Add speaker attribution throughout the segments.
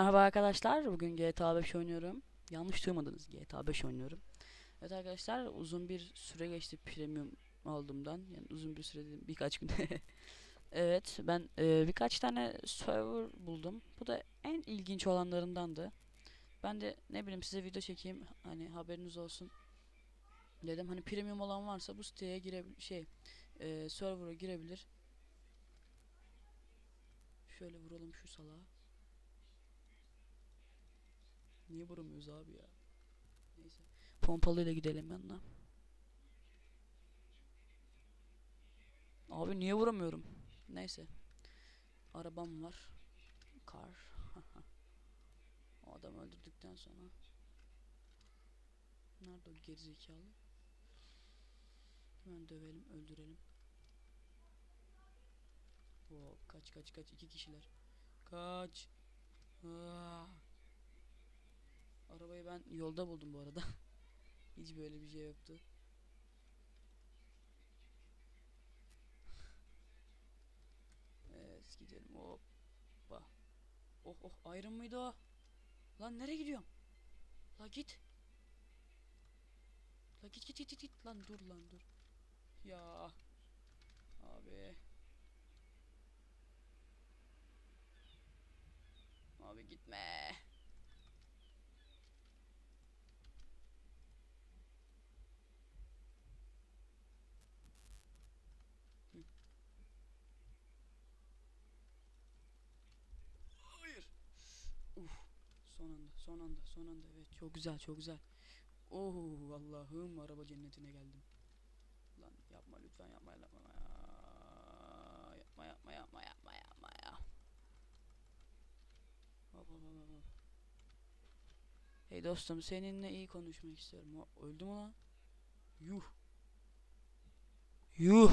Speaker 1: Merhaba arkadaşlar. Bugün GTA 5 oynuyorum. Yanlış duymadınız. GTA 5 oynuyorum. Evet arkadaşlar uzun bir süre geçti premium aldığımdan. Yani uzun bir süre dedim birkaç gün. evet ben e, birkaç tane server buldum. Bu da en ilginç olanlarındandı. Ben de ne bileyim size video çekeyim hani haberiniz olsun. Dedim hani premium olan varsa bu siteye girebilir şey e, server'a girebilir. Şöyle vuralım şu salağa. Niye vuramıyoruz abi ya? Neyse. Pompalıyla gidelim yanına. Abi niye vuramıyorum? Neyse. Arabam var. Kar. o adamı öldürdükten sonra. Nerede o gerizekalı? Hemen dövelim, öldürelim. Oo, kaç kaç kaç iki kişiler. Kaç. Aa. Arabayı ben yolda buldum bu arada. Hiç böyle bir şey yoktu. Evet gidelim hoppa. Oh oh ayrım mıydı o? Lan nereye gidiyorum? La git. La git git git git. Lan dur lan dur. Ya. Abi. Abi gitme. Hayır. Uf. Son anda, son anda, son anda. Evet, çok güzel, çok güzel. Oh Allah'ım araba cennetine geldim. Lan yapma lütfen yapma yapma. Yapma yapma yapma yapma yapma ya. Hop hop hop hop. Hey dostum seninle iyi konuşmak istiyorum. O, öldü mü lan? Yuh. Yuh.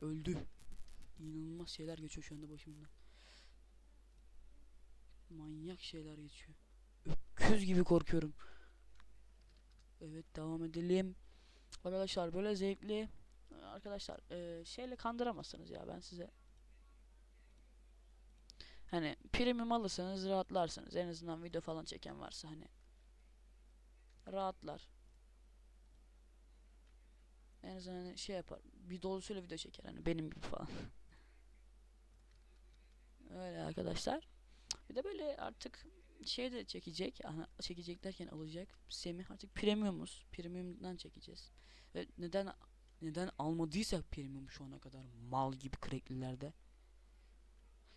Speaker 1: Öldü. İnanılmaz şeyler geçiyor şu anda başımdan. Manyak şeyler geçiyor. Öküz gibi korkuyorum. Evet devam edelim. Arkadaşlar böyle zevkli. Arkadaşlar eee, şeyle kandıramazsınız ya ben size. Hani premium alırsanız rahatlarsınız. En azından video falan çeken varsa hani. Rahatlar. En azından hani şey yapar. Bir dolusuyla video çeker hani benim gibi falan. Öyle arkadaşlar. Bir de böyle artık şey de çekecek. Çekecek derken alacak. Semih artık premiumuz. Premium'dan çekeceğiz. Ve neden neden almadıysak premium şu ana kadar mal gibi crack'lilerde.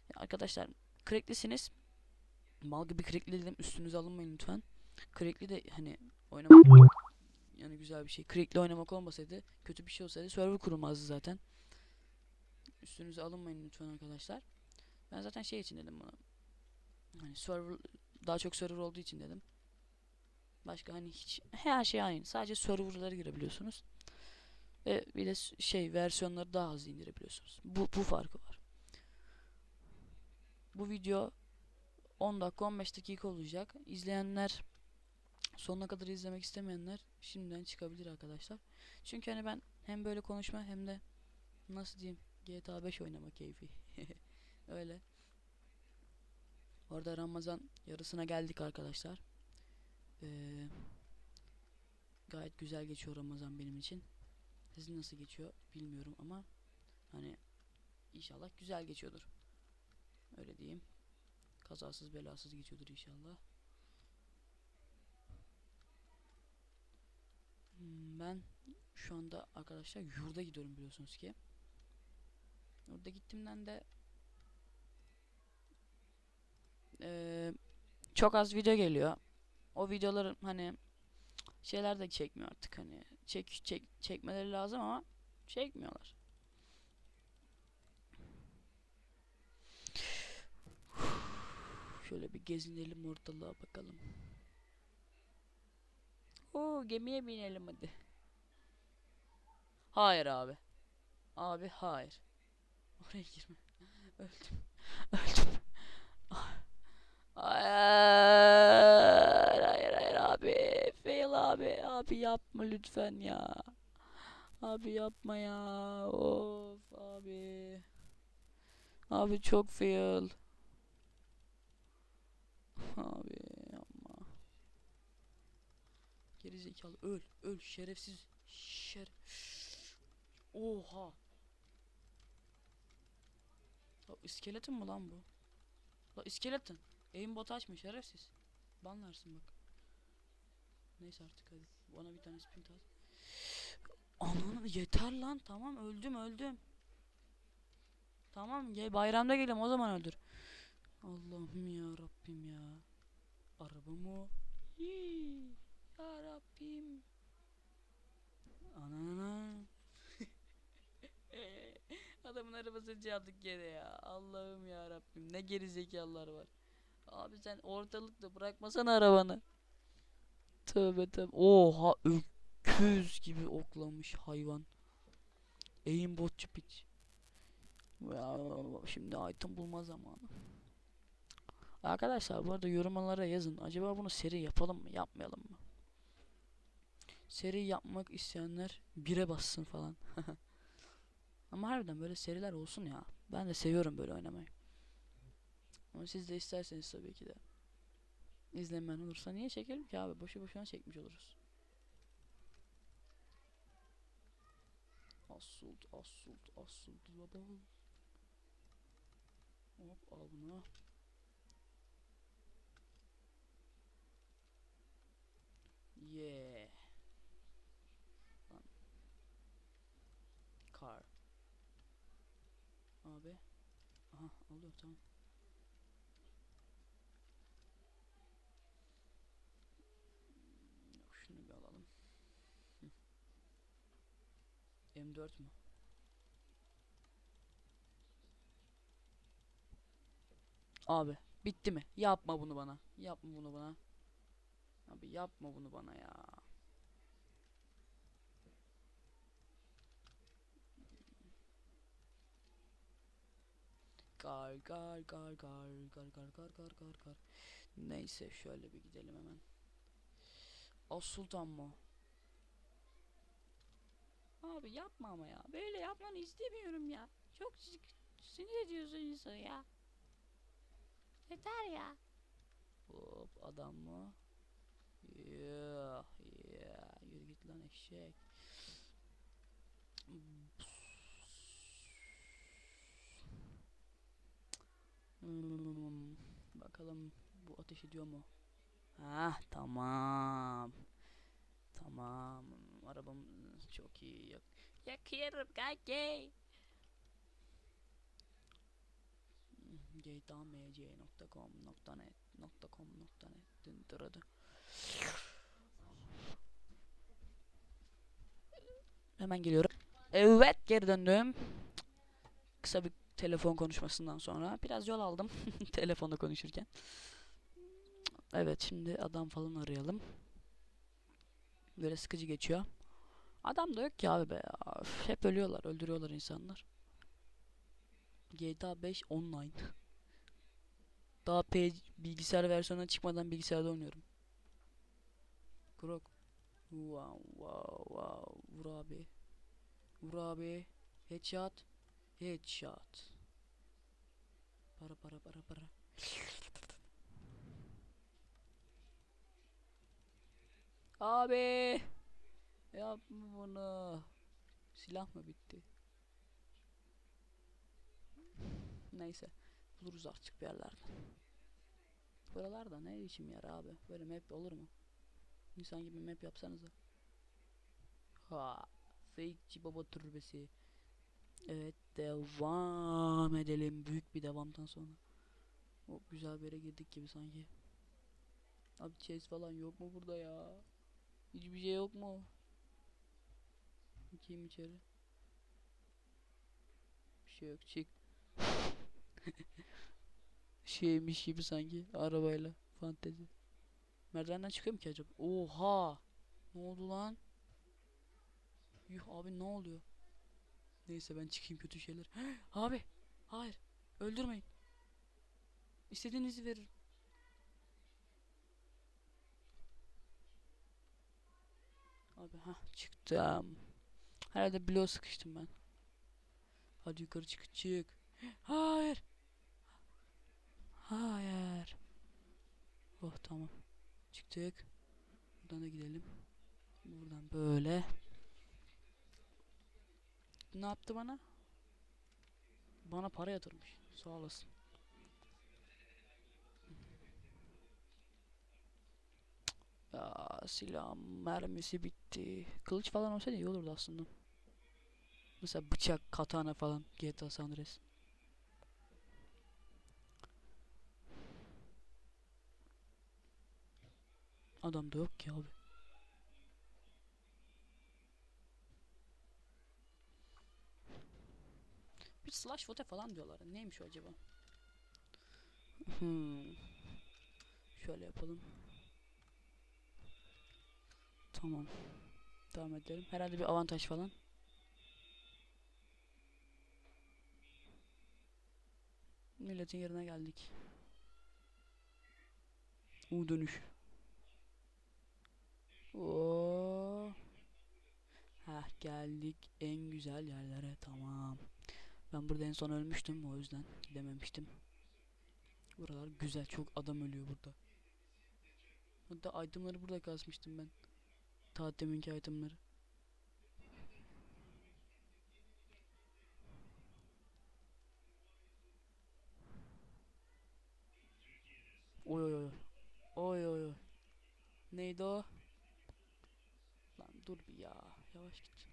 Speaker 1: Ya arkadaşlar crack'lisiniz. Mal gibi crack'li dedim üstünüze alınmayın lütfen. Crack'li de hani oynamak yani güzel bir şey. Crack'li oynamak olmasaydı kötü bir şey olsaydı server kurulmazdı zaten. Üstünüze alınmayın lütfen arkadaşlar. Ben zaten şey için dedim bunu. Hani server daha çok server olduğu için dedim. Başka hani hiç her şey aynı. Sadece serverlara girebiliyorsunuz. Ve bir de şey versiyonları daha hızlı indirebiliyorsunuz. Bu bu farkı var. Bu video 10 dakika 15 dakika olacak. İzleyenler sonuna kadar izlemek istemeyenler şimdiden çıkabilir arkadaşlar. Çünkü hani ben hem böyle konuşma hem de nasıl diyeyim GTA 5 oynama keyfi. Öyle. Orada Ramazan yarısına geldik arkadaşlar. Ee, gayet güzel geçiyor Ramazan benim için. Sizin nasıl geçiyor bilmiyorum ama hani inşallah güzel geçiyordur. Öyle diyeyim. Kazasız belasız geçiyordur inşallah. Hmm, Ben şu anda arkadaşlar yurda gidiyorum biliyorsunuz ki. Orada gittiğimden de eee, çok az video geliyor. O videoların hani şeyler de çekmiyor artık hani çek çek çekmeleri lazım ama çekmiyorlar. Şöyle bir gezinelim ortalığa bakalım. Oo gemiye binelim hadi. Hayır abi. Abi hayır. Oraya girme. Öldüm. Hayır, hayır, hayır abi. Fail abi. Abi yapma lütfen ya. Abi yapma ya. Of abi. Abi çok fail. Abi yapma. Geri zekalı öl öl şerefsiz şer. Oha. Ya iskeletin mi lan bu? La iskeletin. Aimbot açma şerefsiz. Banlarsın bak. Neyse artık hadi. Bana bir tane sprint at. Ananı yeter lan tamam öldüm öldüm. Tamam gel bayramda gelin o zaman öldür. Allah'ım ya Rabbim ya. Araba mı? o? Hii, Ya Rabbim. Anana. Adamın arabasını çaldık gene ya. Allah'ım ya Rabbim ne geri zekalılar var. Abi sen ortalıkta bırakmasana arabanı. Tövbe tövbe. Oha öküz gibi oklamış hayvan. Aimbotçu piç. Ya, şimdi item bulma zamanı. Arkadaşlar bu arada yorumlara yazın. Acaba bunu seri yapalım mı? Yapmayalım mı? Seri yapmak isteyenler bire bassın falan. Ama harbiden böyle seriler olsun ya. Ben de seviyorum böyle oynamayı. Ama siz de isterseniz tabii ki de. İzlemeyen olursa niye çekelim ki abi? Boşu boşuna çekmiş oluruz. Asult, asult, asult baba. Hop al bunu. Yeah. Lan. Car. Abi. Aha alıyor tamam. Yok, Şunu bir alalım. Hı. M4 mü? Abi bitti mi? Yapma bunu bana. Yapma bunu bana. Abi yapma bunu bana ya. Kar kar kar kar kar kar kar kar kar kar. Neyse şöyle bir gidelim hemen. As Sultan mı? Abi yapma ama ya. Böyle yapmanı istemiyorum ya. Çok si- sinir ediyorsun insanı ya. Yeter ya. Hop adam mı? Yeah, yeah. Yürü git lan eşek. Hmm, bakalım bu ateş ediyor mu? Ha tamam. Tamam. Arabam çok iyi. Yak yakıyorum kanki. gtamc.com.net dındırıdı. Hemen geliyorum. Evet geri döndüm. Kısa bir telefon konuşmasından sonra biraz yol aldım telefonda konuşurken. Evet şimdi adam falan arayalım. Böyle sıkıcı geçiyor. Adam da yok ki abi be ya. Hep ölüyorlar, öldürüyorlar insanlar. GTA 5 online. Daha P bilgisayar versiyonuna çıkmadan bilgisayarda oynuyorum. Krok. Wow wow wow. Vur abi. Vur abi. Headshot. Headshot. Para para para para. Abi. Yapma bunu. Silah mı bitti? Neyse. Buluruz artık bir yerlerden. Buralarda ne biçim yer abi? Böyle map olur mu? İnsan gibi map yapsanıza. Ha. Fakeçi baba türbesi. Evet devam edelim. Büyük bir devamdan sonra. O güzel bir yere girdik gibi sanki. Abi chase falan yok mu burada ya? Hiçbir şey yok mu? Bakayım içeri. Bir şey yok çık. Şeymiş gibi sanki arabayla fantezi. Merdivenden çıkıyor mu ki acaba? Oha! Ne oldu lan? Yuh abi ne oluyor? Neyse ben çıkayım kötü şeyler. abi! Hayır! Öldürmeyin. İstediğinizi veririm. Abi ha çıktım. Herhalde bloğa sıkıştım ben. Hadi yukarı çık çık. Hayır. Hayır. Oh tamam. Çıktık. Buradan da gidelim. Buradan böyle. Ne yaptı bana? Bana para yatırmış. Sağ olasın. Ya silahım mermisi bitti. Kılıç falan olsaydı iyi olurdu aslında. Mesela bıçak, katana falan GTA San Andreas. Adam da yok ki abi. Bir slash foto falan diyorlar. Neymiş o acaba? Hmm. Şöyle yapalım. Tamam. Devam edelim. Herhalde bir avantaj falan. Milletin yerine geldik. U dönüş. Oo. Heh geldik en güzel yerlere tamam. Ben burada en son ölmüştüm o yüzden gidememiştim. Buralar güzel çok adam ölüyor burada. Hatta itemları burada kasmıştım ben. Ta deminki itemları. Oy oy oy. Oy oy oy. Neydi o? Lan dur bir ya. Yavaş git.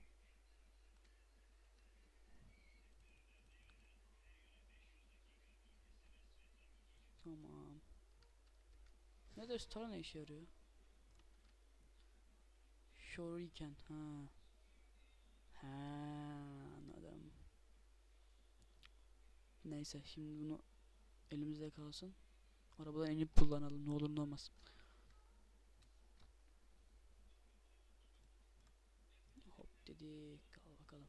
Speaker 1: Tamam. Ne de star ne işe yarıyor? Shuriken. Ha. Ha, anladım. Neyse şimdi bunu elimizde kalsın. Arabadan inip kullanalım ne olur ne olmaz. Hop dedik. Al bakalım.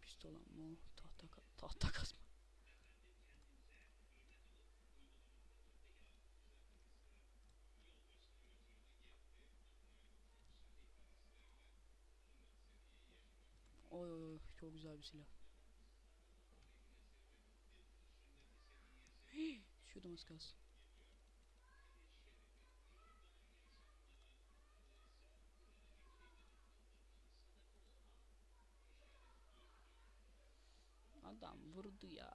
Speaker 1: Pistol mu? Tahta tahta kasma. Oy oy çok güzel bir silah. Hii, Düşüyordum az kalsın. Adam vurdu ya.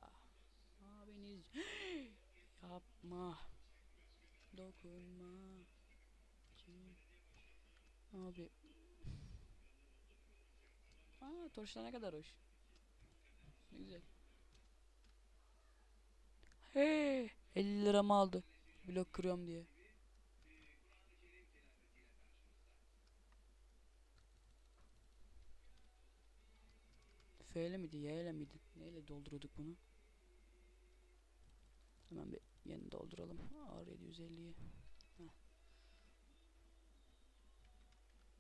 Speaker 1: Abiniz yapma. Dokunma. Abi. Aa torçlar ne kadar hoş. Ne güzel. Hey, 50 liramı aldı. Blok kırıyorum diye. F miydi, Y miydi? Neyle dolduruyorduk bunu? Hemen bir yeni dolduralım. R750'yi. Heh.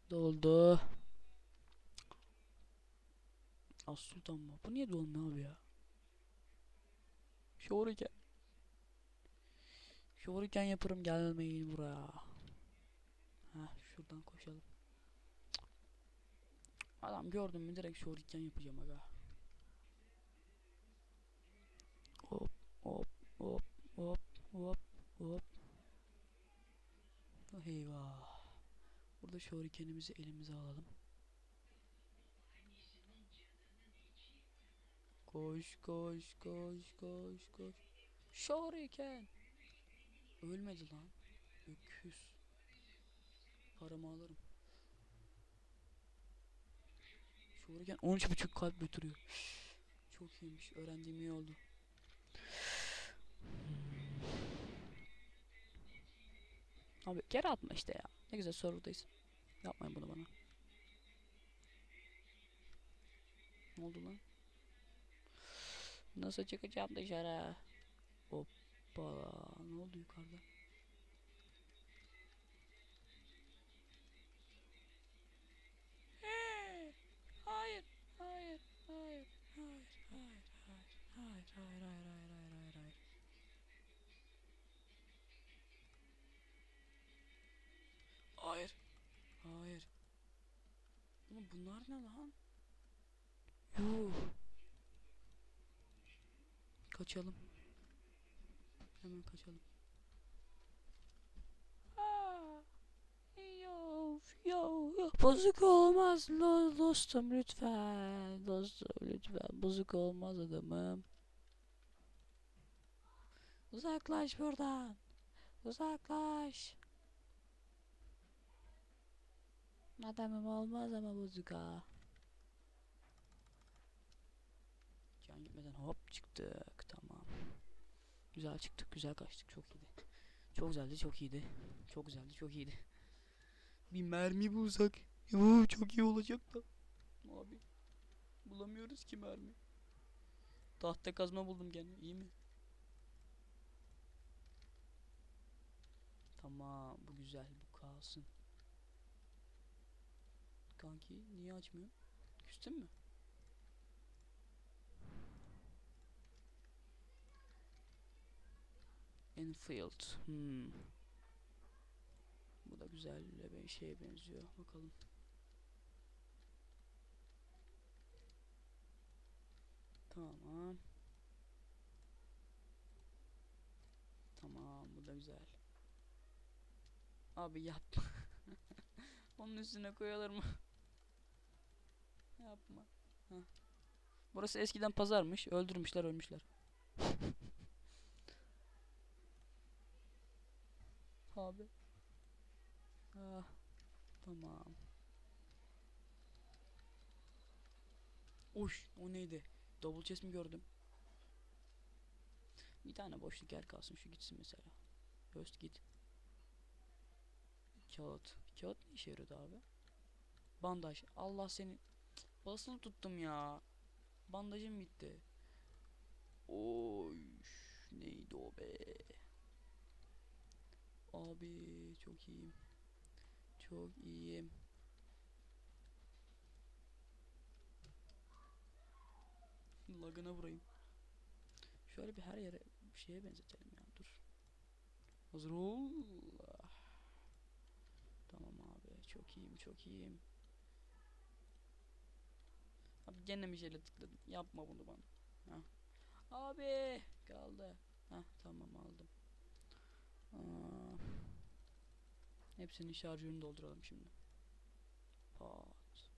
Speaker 1: Doldu. As Sultan mı? Bu niye dolmuyor abi ya? Şoruken. Şoruken yaparım gelmeyin buraya. Heh şuradan koşalım. Adam gördüm mü direkt şoruken yapacağım aga. Hop hop hop hop hop hop. Oh, Eyvah. Burada şorikenimizi elimize alalım. Koş koş koş koş koş. Şoriken. Ölmedi lan. Öküz. Paramı alırım. Şoriken 13.5 kalp götürüyor. Çok iyiymiş. Öğrendiğim iyi oldu. Abi geri atma işte ya. Ne güzel sorudayız. Yapmayın bunu bana. Ne oldu lan? Nasıl çıkacağım dışarı? Hoppa. Ne oldu yukarıda? Hey! Hayır, hayır, hayır, hayır, hayır, hayır, hayır, hayır, hayır, hayır, hayır, hayır, hayır. Hayır. Oğlum bunlar ne lan? Yuh. kaçalım. Hemen kaçalım. Yo, yo, yo. Bozuk olmaz lo- dostum lütfen. Dostum lütfen. Bozuk olmaz adamım. Uzaklaş buradan. Uzaklaş. Adamım olmaz ama bozuk ha. Can gitmeden hop çıktık. Tamam. Güzel çıktık. Güzel kaçtık. Çok iyiydi. Çok güzeldi. Çok iyiydi. Çok güzeldi. Çok iyiydi. Bir mermi bulsak. Oo, çok iyi olacak da. Abi. Bulamıyoruz ki mermi. Tahta kazma buldum gene. İyi mi? Tamam. Bu güzel. Bu kalsın. Kanki niye açmıyor? Küstün mü? Enfield. Hmm. Bu da güzel bir şeye benziyor. Bakalım. Tamam. Tamam bu da güzel. Abi yapma. Onun üstüne koyulur mu? Yapma. Heh. Burası eskiden pazarmış. Öldürmüşler ölmüşler. Abi. Ah. Tamam. Oş, o neydi? Double chest mi gördüm? Bir tane boşluk yer kalsın şu gitsin mesela. Ghost git. Kağıt. Kağıt ne işe yarıyordu abi? Bandaj. Allah seni. Basını tuttum ya. Bandajım bitti. Oy. Neydi o be? Abi çok iyiyim. Çok iyiyim. Lagına vurayım. Şöyle bir her yere bir şeye benzetelim ya. Dur. Hazır ol. Çok iyiyim. Çok iyiyim. Abi gene bir şeyle tıkladım. Yapma bunu bana. Heh. Abi kaldı. Heh, tamam aldım. Aa. Hepsinin şarjörünü dolduralım şimdi. Pat.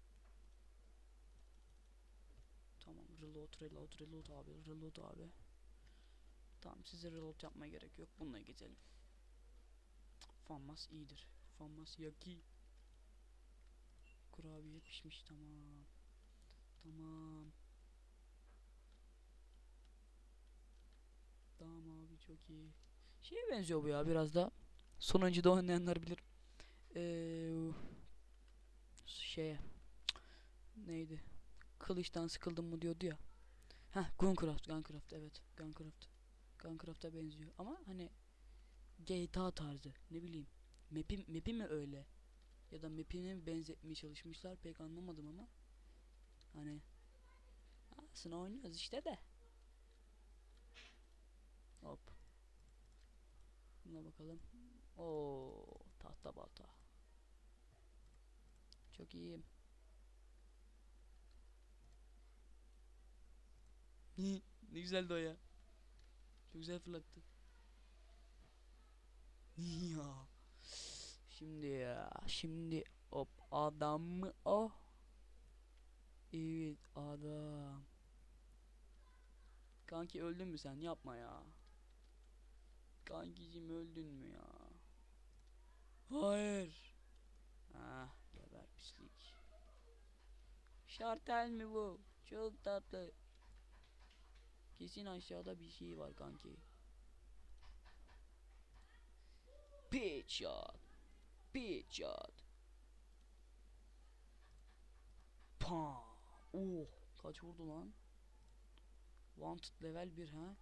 Speaker 1: Tamam reload reload reload abi reload abi. Tamam size reload yapmaya gerek yok. Bununla geçelim. Fanmas iyidir. Fanmas yaki. Kurabiye pişmiş tamam. Tamam. Tamam abi çok iyi. Şeye benziyor bu ya biraz da. Sonuncuda oynayanlar bilir. Ee, şeye. Neydi? Kılıçtan sıkıldım mı diyordu ya. Heh Guncraft, Guncraft evet. Guncraft. Guncraft'a benziyor ama hani GTA tarzı ne bileyim. Map'i, map'i mi öyle? Ya da map'ini mi benzetmeye çalışmışlar pek anlamadım ama. Hani aslında oynuyoruz işte de. Hop. Buna bakalım. Oo, tahta balta. Çok iyiyim. ne güzeldi o ya. Çok güzel fırlattı. ya. Şimdi ya. Şimdi hop adam mı o? Evet adam. Kanki öldün mü sen? Yapma ya. Kankicim öldün mü ya? Hayır. Ah geber pislik. Şartel mi bu? Çok tatlı. Kesin aşağıda bir şey var kanki. Pitch shot. Pitch shot. Pam. Oh, kaç vurdu lan? Wanted level 1 ha?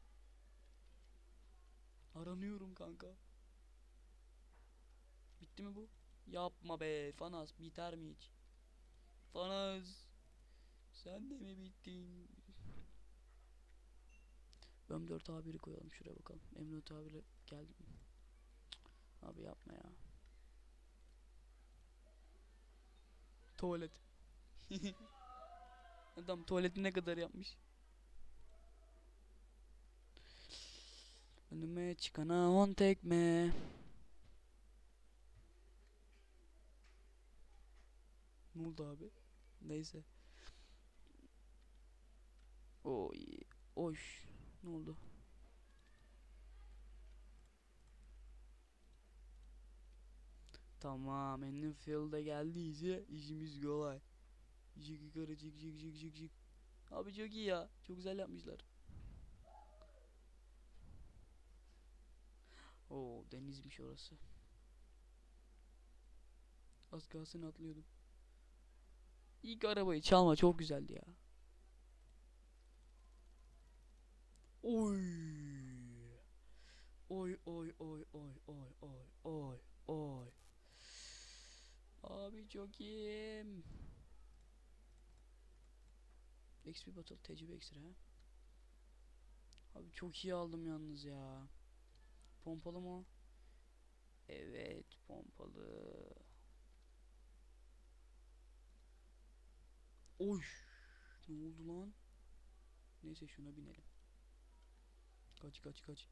Speaker 1: Aranıyorum kanka. Bitti mi bu? Yapma be Fanas biter mi hiç? Fanas sen de mi bittin? M4 A1'i koyalım şuraya bakalım. M4 A1'e geldik mi? Cık, Abi yapma ya. Tuvalet. Adam tuvaleti ne kadar yapmış? Önüme çıkana on tekme. Ne oldu abi? Neyse. Oy. Oş. Ne oldu? Tamam. Enfield'a geldiyse işimiz kolay. Cik yukarı cik cik cik cik cik. Abi çok iyi ya. Çok güzel yapmışlar. Oo denizmiş orası. Az kalsın atlıyordum. İlk arabayı çalma çok güzeldi ya. Oy oy oy oy oy oy oy oy. Abi çok iyiyim. XP Battle tecrübe ekstra ha. Abi çok iyi aldım yalnız ya. Pompalı mı? Evet pompalı. Oy. Ne oldu lan? Neyse şuna binelim. Kaç kaç kaç.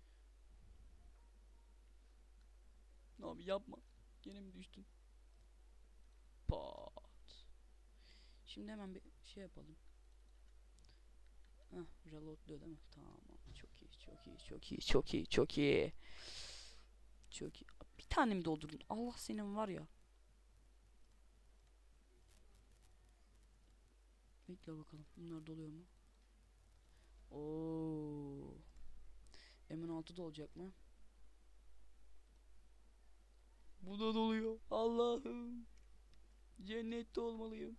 Speaker 1: Abi yapma. Gene mi düştün? Pat. Şimdi hemen bir şey yapalım. Heh, reloadluyor değil mi? Tamam. Çok iyi, çok iyi, çok iyi, çok iyi, çok iyi. Çok iyi. Bir tane mi doldurdun? Allah senin var ya. Bekle bakalım. Bunlar doluyor mu? Oo. M16 da olacak mı? Bu da doluyor. Allah'ım. Cennette olmalıyım.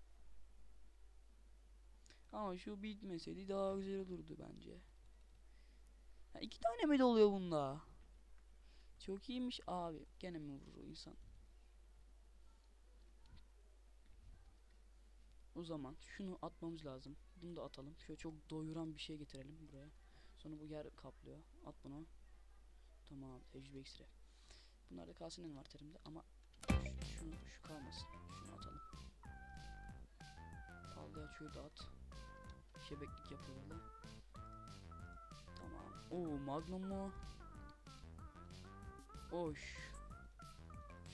Speaker 1: Ama şu bitmeseydi daha güzel olurdu bence. Ha, iki tane mi doluyor bunda? Çok iyiymiş abi. Gene mi vurur insan? O zaman şunu atmamız lazım. Bunu da atalım. Şöyle çok doyuran bir şey getirelim buraya. Sonra bu yer kaplıyor. At bunu. Tamam. Tecrübe ekstra. Bunlar da kalsın envanterimde ama şunu şu kalmasın. Şunu atalım. Palyaçoyu da at. Şebeklik burada. Tamam. Oo magnum mu? Oş.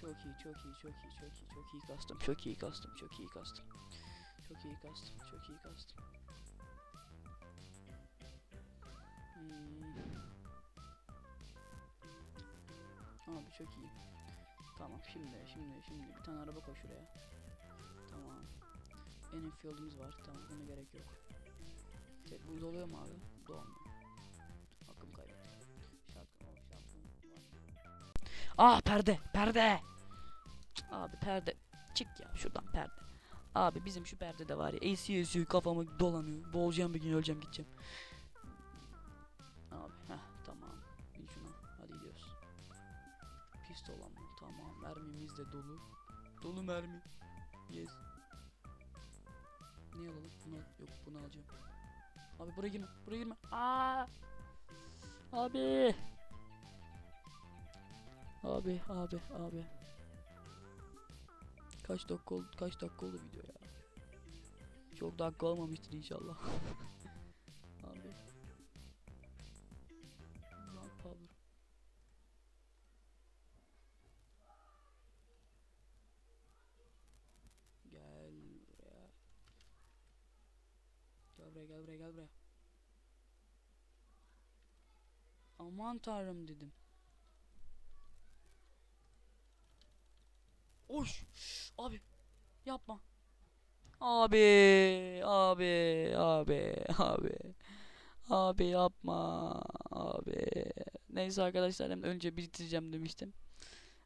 Speaker 1: Çok iyi, çok iyi, çok iyi, çok iyi, çok iyi kastım, çok iyi kastım, çok iyi kastım. Çok iyi kastım, çok iyi kastım. Hmm. Abi çok iyi. Tamam şimdi, şimdi, şimdi bir tane araba koy şuraya. Tamam. Enfield'ımız var. Tamam, buna gerek yok. Te bu doluyor mu abi? Dolmuyor. Hakkım kaybettim. Şarkı, o şarkı var. Ah perde, perde. Abi perde. Çık ya şuradan perde. Abi bizim şu perde de var ya. Esiyor esiyor kafamı dolanıyor. Boğulacağım bir gün öleceğim gideceğim. Mermimiz de dolu. Dolu mermi. Yes. Ne alalım? Bunu yok bunu alacağım. Abi buraya girme. Buraya girme. Aa! Abi. Abi, abi, abi. Kaç dakika oldu? Kaç dakika oldu video ya? Çok dakika olmamıştır inşallah. Aman tanrım dedim. Oş! Abi! Yapma. Abi, abi, abi, abi. Abi yapma. Abi. Neyse arkadaşlar önce bitireceğim demiştim.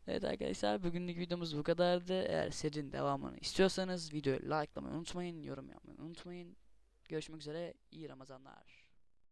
Speaker 1: Evet arkadaşlar bugünlük videomuz bu kadardı. Eğer serinin devamını istiyorsanız videoyu likelamayı unutmayın, yorum yapmayı unutmayın. Görüşmek üzere. İyi Ramazanlar.